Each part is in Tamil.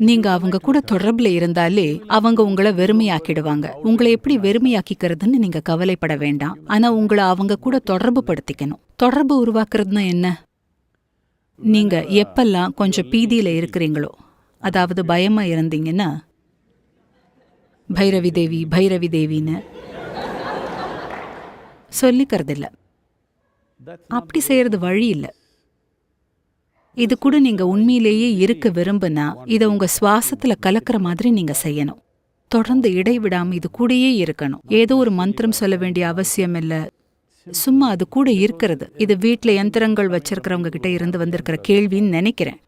நீங்க அவங்க கூட தொடர்புல இருந்தாலே அவங்க உங்களை வெறுமையாக்கிடுவாங்க. உங்களை எப்படி வெறுமையாக்கிக்கிறதுன்னு நீங்க கவலைப்பட வேண்டாம். ஆனா உங்களை அவங்க கூட தொடர்பு படுத்திக்கணும். தொடர்பு உருவாக்குறதுனா என்ன? நீங்க எப்பெல்லாம் கொஞ்சம் பீதியில இருக்கிறீங்களோ அதாவது பயமா இருந்தீங்கன்னா பைரவி தேவி பைரவி தேவின்னு சொல்லிக்கிறதில்ல. அப்படி செய்யறது வழி இல்லை. இது கூட நீங்க உண்மையிலேயே இருக்க விரும்புனா இதை உங்க சுவாசத்துல கலக்கிற மாதிரி நீங்க செய்யணும். தொடர்ந்து இடைவிடாம இது கூடயே இருக்கணும். ஏதோ ஒரு மந்திரம் சொல்ல வேண்டிய அவசியம் இல்ல. சும்மா அது கூட இருக்கிறது. இது வீட்டில் யந்திரங்கள் வச்சிருக்கிறவங்க கிட்ட இருந்து வந்திருக்கிற கேள்வின்னு நினைக்கிறேன்.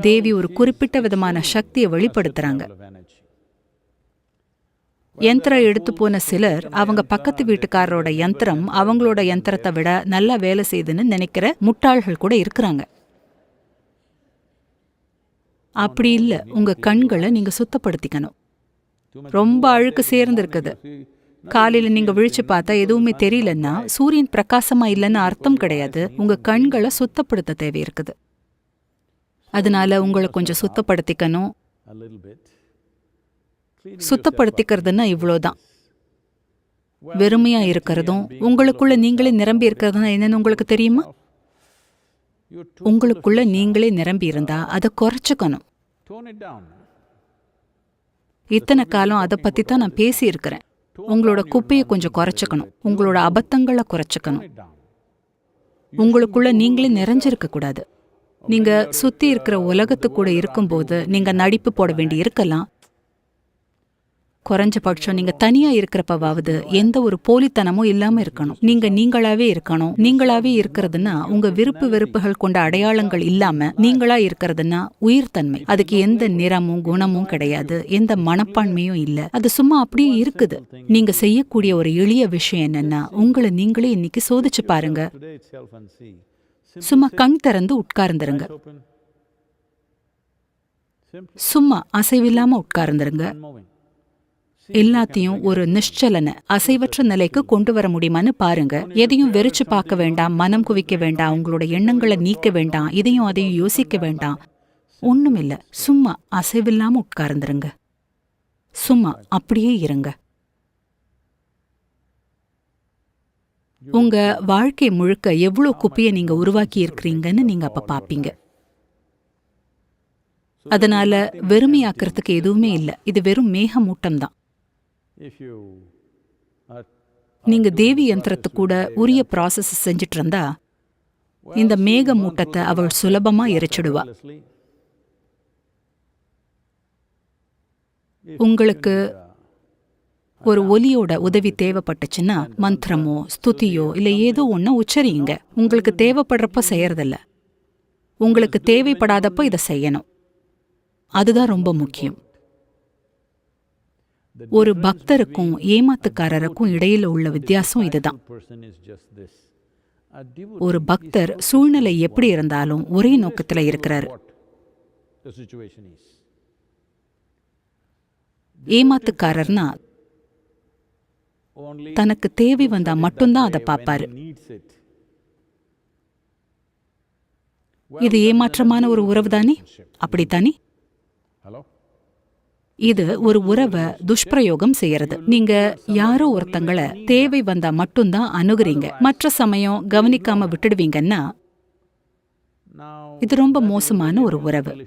தேவி ஒரு குறிப்பிட்ட விதமான சக்தியை வெளிப்படுத்துறாங்க. யந்திரம் எடுத்து போன சிலர் அவங்க பக்கத்து வீட்டுக்காரரோட யந்திரம் அவங்களோட யந்திரத்தை விட நல்லா வேலை செய்யுதுன்னு நினைக்கிற முட்டாள்கள் கூட இருக்கிறாங்க. அப்படி இல்லை. உங்கள் கண்களை நீங்கள் சுத்தப்படுத்திக்கணும். ரொம்ப அழுக்கு சேர்ந்துருக்குது. காலையில் நீங்கள் விழிச்சு பார்த்தா எதுவுமே தெரியலன்னா சூரியன் பிரகாசமாக இல்லைன்னு அர்த்தம் கிடையாது. உங்கள் கண்களை சுத்தப்படுத்த தேவை இருக்குது அதனால உங்களை கொஞ்சம் சுத்தப்படுத்திக்கணும். சுத்தப்படுத்திக்கிறதுன்னா இவ்வளோதான். வெறுமையாக இருக்கிறதும் உங்களுக்குள்ள நீங்களே நிரம்பி இருக்கிறதுனா என்னன்னு உங்களுக்கு தெரியுமா? உங்களுக்குள்ள நீங்களே நிரம்பி இருந்தா அதை குறைச்சுக்கணும். இத்தனை காலம் அதை பத்தி தான் நான் பேசி இருக்கிறேன் உங்களோட குப்பையை கொஞ்சம் குறைச்சுக்கணும். உங்களோட அபத்தங்களை குறைச்சுக்கணும். உங்களுக்குள்ள நீங்களே நிறைஞ்சிருக்க கூடாது. நீங்க சுத்தி இருக்கிற உலகத்து கூட இருக்கும்போது நீங்க நடிப்பு போட வேண்டி இருக்கலாம். குறைஞ்சபட்சம் நீங்க தனியா இருக்கிறப்பவாவது எந்த ஒரு போலித்தனமும் இல்லாம இருக்கணும். நீங்க நீங்களாவே இருக்கணும். நீங்களாவே இருக்கிறதுனா உங்க விருப்பு வெறுப்புகள் கொண்ட அடையாளங்கள் இல்லாம நீங்களா இருக்கிறதுனா உயிர்த்தன்மை அதுக்கு எந்த நிறமும் குணமும் கிடையாது. எந்த மனப்பான்மையும் இல்ல. அது சும்மா அப்படியே இருக்குது. நீங்க செய்யக்கூடிய ஒரு எளிய விஷயம் என்னன்னா உங்களை நீங்களே இன்னைக்கு சோதிச்சு பாருங்க. சும்மா கண் திறந்து உட்கார்ந்துருங்க. சும்மா அசைவில்லாம உட்கார்ந்துருங்க. எல்லாத்தையும் ஒரு நிಶ್ಚலன அசைவற்ற நிலைக்கு கொண்டு வர முடியுமான்னு பாருங்க. எதையும் வெறிச்சு பார்க்க வேண்டாம் மனம் குவிக்க வேண்டாம் உங்களோட எண்ணங்களை நீக்க வேண்டாம் இதையும் அதையும் யோசிக்க வேண்டாம். ஒண்ணுமில்ல சும்மா அசைவில்லாமல் உட்கார்ந்துருங்க. சும்மா அப்படியே இருங்க. உங்க வாழ்க்கை முழுக்க எவ்வளோ குப்பையை நீங்க உருவாக்கி இருக்கிறீங்கன்னு நீங்க அப்ப பாப்பீங்க. அதனால வெறுமையாக்குறதுக்கு எதுவுமே இல்லை. இது வெறும் மேகமூட்டம் தான் நீங்க தேவி யந்திரத்து கூட உரிய ப்ராசஸ் செஞ்சுட்டு இருந்தா இந்த மேக மூட்டத்தை அவள் சுலபமா எரிச்சிடுவா. உங்களுக்கு ஒரு ஒலியோட உதவி தேவைப்பட்டுச்சுன்னா மந்திரமோ ஸ்துதியோ இல்ல ஏதோ ஒண்ண உச்சரியுங்க. உங்களுக்கு தேவைப்படுறப்ப செய்யறதில்ல. உங்களுக்கு தேவைப்படாதப்ப இதை செய்யணும். அதுதான் ரொம்ப முக்கியம். ஒரு பக்தருக்கும் ஏமாத்துக்காரருக்கும் இடையில் உள்ள வித்தியாசம் இதுதான். ஒரு பக்தர் சூழ்நிலை எப்படி இருந்தாலும் ஒரே நோக்கத்தில் இருக்கிறாரு. ஏமாத்துக்காரர்னா தனக்கு தேவை வந்தா மட்டும்தான் அதை பார்ப்பாரு. இது ஏமாற்றமான ஒரு உறவு தானே அப்படித்தானே? இது ஒரு உறவை துஷ்பிரயோகம் செய்யறது. நீங்க யாரோ ஒருத்தங்கள தேவை வந்தா மட்டும்தான் அணுகுறீங்க. மற்ற சமயம் கவனிக்காம விட்டுடுவீங்கன்னா இது ரொம்ப மோசமான ஒரு உறவு.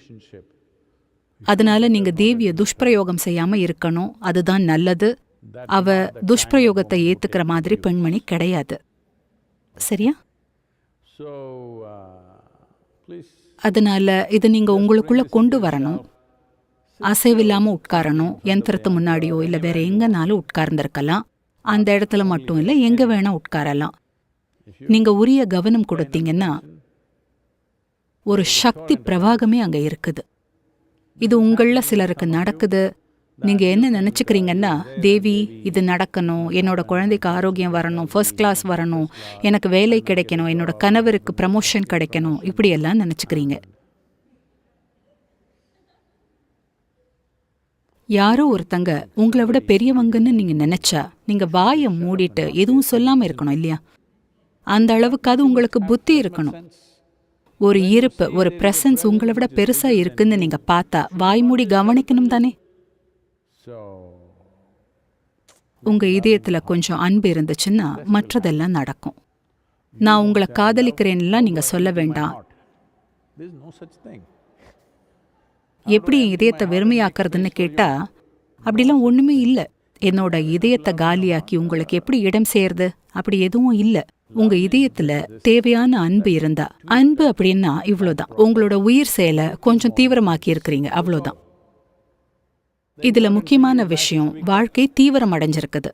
அதனால நீங்க தேவிய துஷ்பிரயோகம் செய்யாம இருக்கணும். அதுதான் நல்லது. அவ துஷ்பிரயோகத்தை ஏத்துக்கிற மாதிரி பெண்மணி கிடையாது. சரியா? அதனால இது நீங்க உங்களுக்குள்ள கொண்டு வரணும். அசைவில்லாம உட்காரணும் யந்திரத்து முன்னாடியோ இல்ல வேற எங்கனாலும் உட்கார்ந்திருக்கலாம். அந்த இடத்துல மட்டும் இல்ல எங்க வேணா உட்காரலாம். நீங்க உரிய கவனம் கொடுத்தீங்கன்னா ஒரு சக்தி பிரவாகமே அங்க இருக்குது. இது உங்களில் சிலருக்கு நடக்குது. நீங்க என்ன நினைச்சுக்கிறீங்கன்னா தேவி இது நடக்கணும். என்னோட குழந்தைக்கு ஆரோக்கியம் வரணும். ஃபர்ஸ்ட் கிளாஸ் வரணும். எனக்கு வேலை கிடைக்கணும். என்னோட கணவருக்கு ப்ரமோஷன் கிடைக்கணும். இப்படியெல்லாம் நினச்சிக்கிறீங்க நினைச்சுக்கிறீங்க. யாரோ ஒருத்தங்க உங்களை விட பெரியவங்கன்னு நீங்க நினைச்சா நீங்க வாயை மூடிட்டு எதுவும் சொல்லாம இருக்கணும் இல்லையா? அந்த அளவுக்காவது உங்களுக்கு புத்தி இருக்கணும். ஒரு இருப்பு ஒரு பிரசன்ஸ் உங்களை விட பெருசா இருக்குன்னு நீங்க பார்த்தா வாய்மூடி கவனிக்கணும் தானே? உங்க இதயத்துல கொஞ்சம் அன்பு இருந்துச்சுன்னா மற்றதெல்லாம் நடக்கும். நான் உங்களை காதலிக்கிறேன்லாம் நீங்க சொல்ல வேண்டாம். எப்படி என் இதயத்தை வெறுமையாக்குறதுன்னு கேட்டா அப்படிலாம் ஒண்ணுமே இல்ல. என்னோட இதயத்தை காலியாக்கி உங்களுக்கு எப்படி இடம் சேர்து அப்படி எதுவும் இல்ல. உங்க இதயத்துல தேவையான அன்பு இருந்தா அன்பு அப்படின்னா இவ்வளவுதான். உங்களோட உயிர் செயலை கொஞ்சம் தீவிரமாக்கி இருக்கிறீங்க அவ்வளவுதான். இதுல முக்கியமான விஷயம் வாழ்க்கை தீவிரம் அடைஞ்சிருக்குது.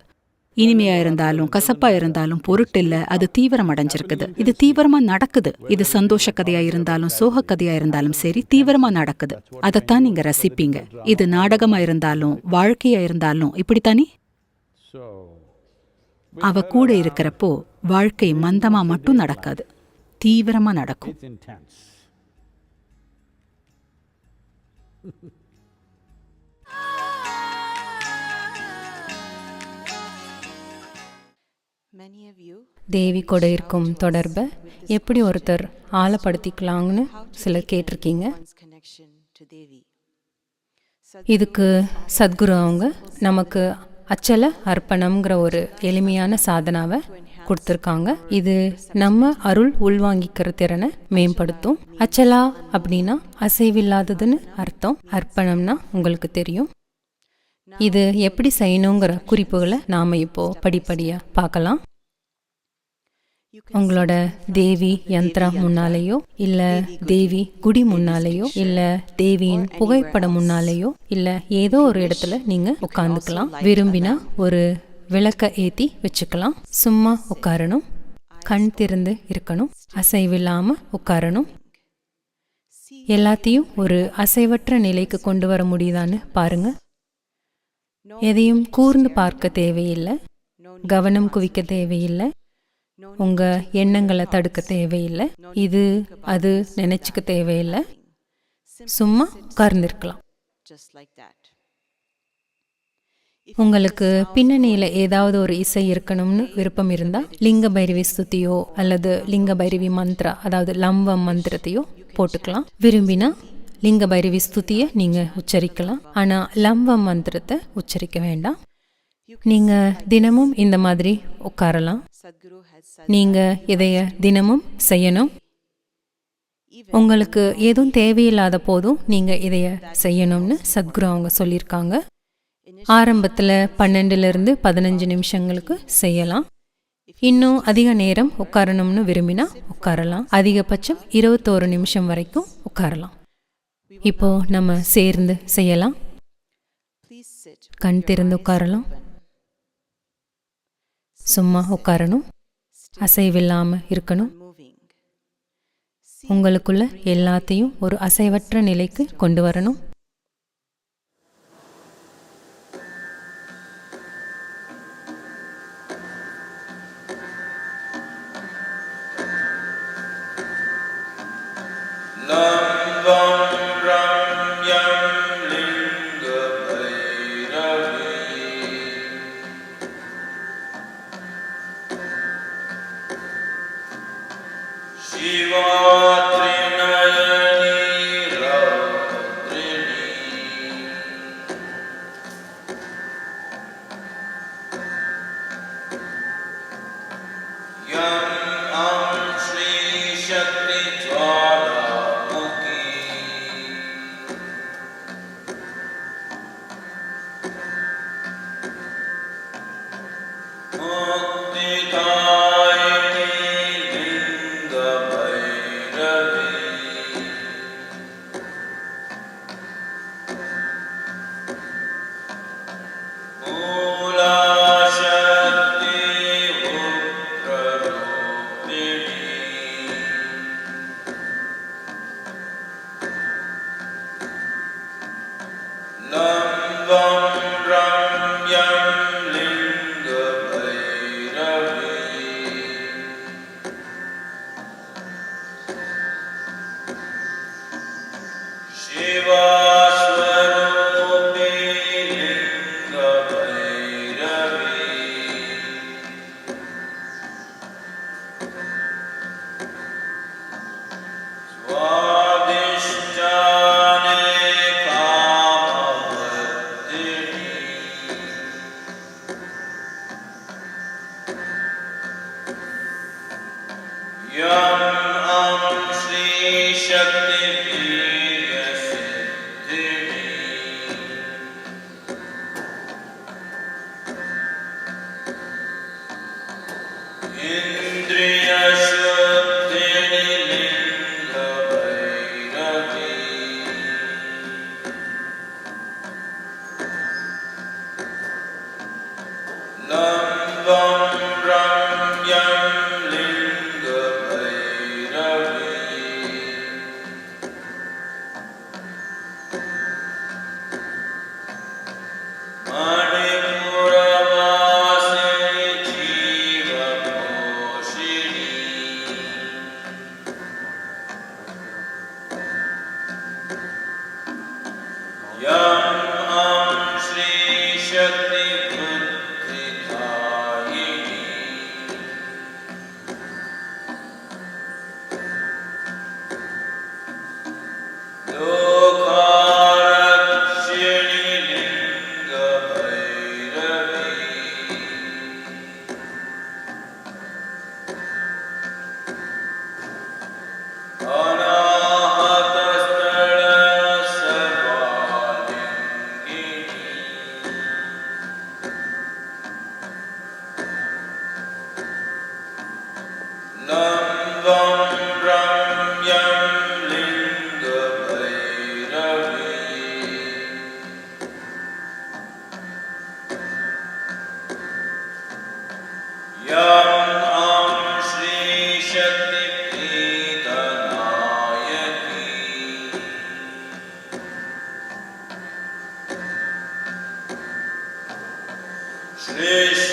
இனிமையா இருந்தாலும் கசப்பா இருந்தாலும் பொருட்டில்ல அது தீவிரம் அடைஞ்சிருக்குது இது தீவிரமா நடக்குது. இது சந்தோஷ கதையா இருந்தாலும் சோக கதையா இருந்தாலும் சரி தீவிரமா நடக்குது. அதைத்தான் நீங்க ரசிப்பீங்க. இது நாடகமா இருந்தாலும் வாழ்க்கையா இருந்தாலும் இப்படித்தானே? அவ கூட இருக்கிறப்போ வாழ்க்கை மந்தமா மட்டும் நடக்காது. தீவிரமா நடக்கும். தேவி கூட இருக்கும் தொடர்பை எப்படி ஒருத்தர் ஆழப்படுத்திக்கலாங்கன்னு சிலர் கேட்டிருக்கீங்க? இதுக்கு சத்குரு அவங்க நமக்கு அச்சல அர்ப்பணம்ங்கிற ஒரு எளிமையான சாதனாவை கொடுத்துருக்காங்க. இது நம்ம அருள் உள்வாங்கிக்கிற திறனை மேம்படுத்தும். அச்சலா அப்படின்னா அசைவில்லாததுன்னு அர்த்தம். அர்ப்பணம்னா உங்களுக்கு தெரியும். இது எப்படி செய்யணுங்கிற குறிப்புகளை நாம் இப்போ படிப்படியாக பார்க்கலாம். உங்களோட தேவி யந்திரம் முன்னாலேயோ இல்ல தேவி குடி முன்னாலேயோ இல்ல தேவியின் புகைப்படம் முன்னாலேயோ இல்ல ஏதோ ஒரு இடத்துல நீங்க உட்காந்துக்கலாம் விரும்பினா ஒரு விளக்க ஏத்தி வச்சுக்கலாம். சும்மா உட்காரணும். கண் திறந்து இருக்கணும். அசைவில்லாம உட்காரணும். எல்லாத்தையும் ஒரு அசைவற்ற நிலைக்கு கொண்டு வர முடியுதான்னு பாருங்க. எதையும் கூர்ந்து பார்க்க தேவையில்லை கவனம் குவிக்க தேவையில்லை உங்க எண்ணங்களை தடுக்க தேவையில்லை. இது அது நினைச்சுக்க தேவையில்லை. சும்மா உட்கார்ந்துருக்கலாம். உங்களுக்கு பின்னணியில ஏதாவது ஒரு இசை இருக்கணும்னு விருப்பம் இருந்தா லிங்க பைரவி ஸ்துதியோ அல்லது லிங்க பைரவி மந்த்ரா அதாவது லம்பம் மந்திரத்தையோ போட்டுக்கலாம். விரும்பினா லிங்க பைரவி ஸ்துதியை நீங்க உச்சரிக்கலாம். ஆனா லம்ப மந்திரத்தை உச்சரிக்க வேண்டாம். நீங்க தினமும் இந்த மாதிரி உட்காரலாம். Sadhguru நீங்க இதைய தினமும் செய்யணும். உங்களுக்கு எதுவும் தேவையில்லாத போதும் நீங்க இதைய செய்யணும்னு சத்குரு அவங்க சொல்லியிருக்காங்க. ஆரம்பத்தில் பன்னெண்டுல இருந்து பதினஞ்சு நிமிஷங்களுக்கு செய்யலாம். இன்னும் அதிக நேரம் உட்காரணும்னு விரும்பினா உட்காரலாம். அதிகபட்சம் இருபத்தோரு நிமிஷம் வரைக்கும் உட்காரலாம். இப்போ நம்ம சேர்ந்து செய்யலாம். கண் திறந்து உட்காரலாம். சும்மா உட்காரணும். அசைவில்லாம இருக்கணும். உங்களுக்குள்ள எல்லாத்தையும் ஒரு அசைவற்ற நிலைக்கு கொண்டு வரணும். Аминь. Allah. Yam Am Shakti Três.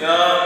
Yeah.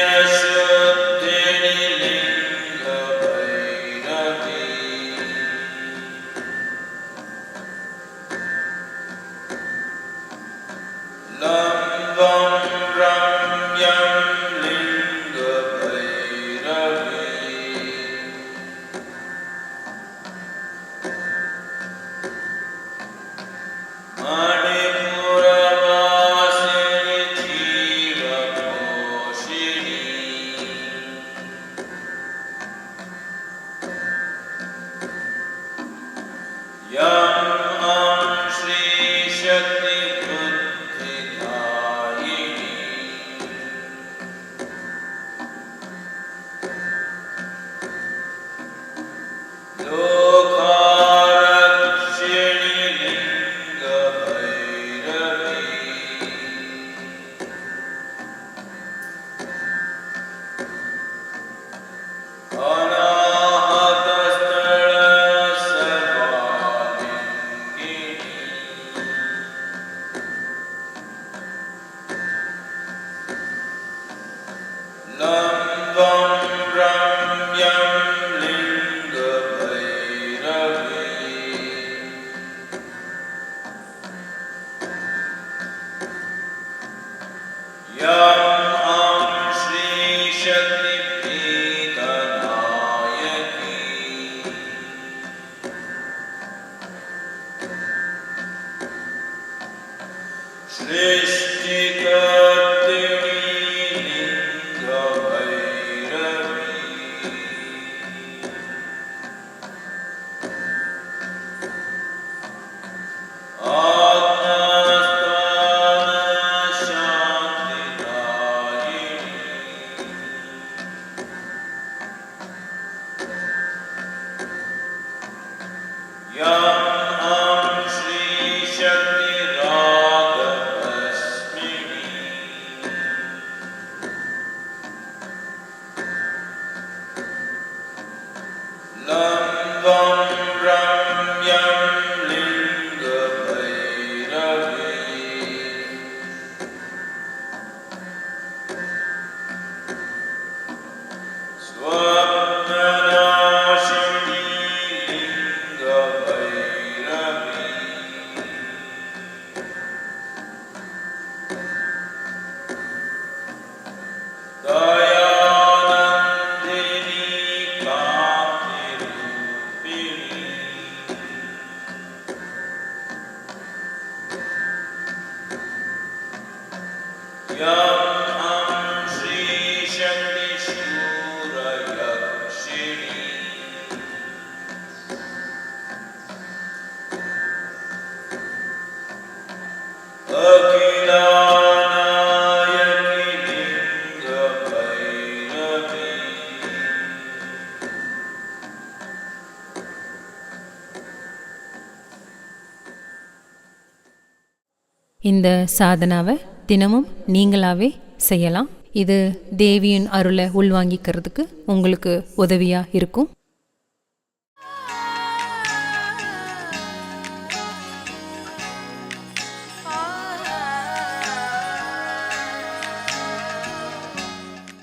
Yes. Bye. இந்த சாதனாவை தினமும் நீங்களாவே செய்யலாம். இது தேவியின் அருளை உள்வாங்கிக்கிறதுக்கு உங்களுக்கு உதவியாக இருக்கும்.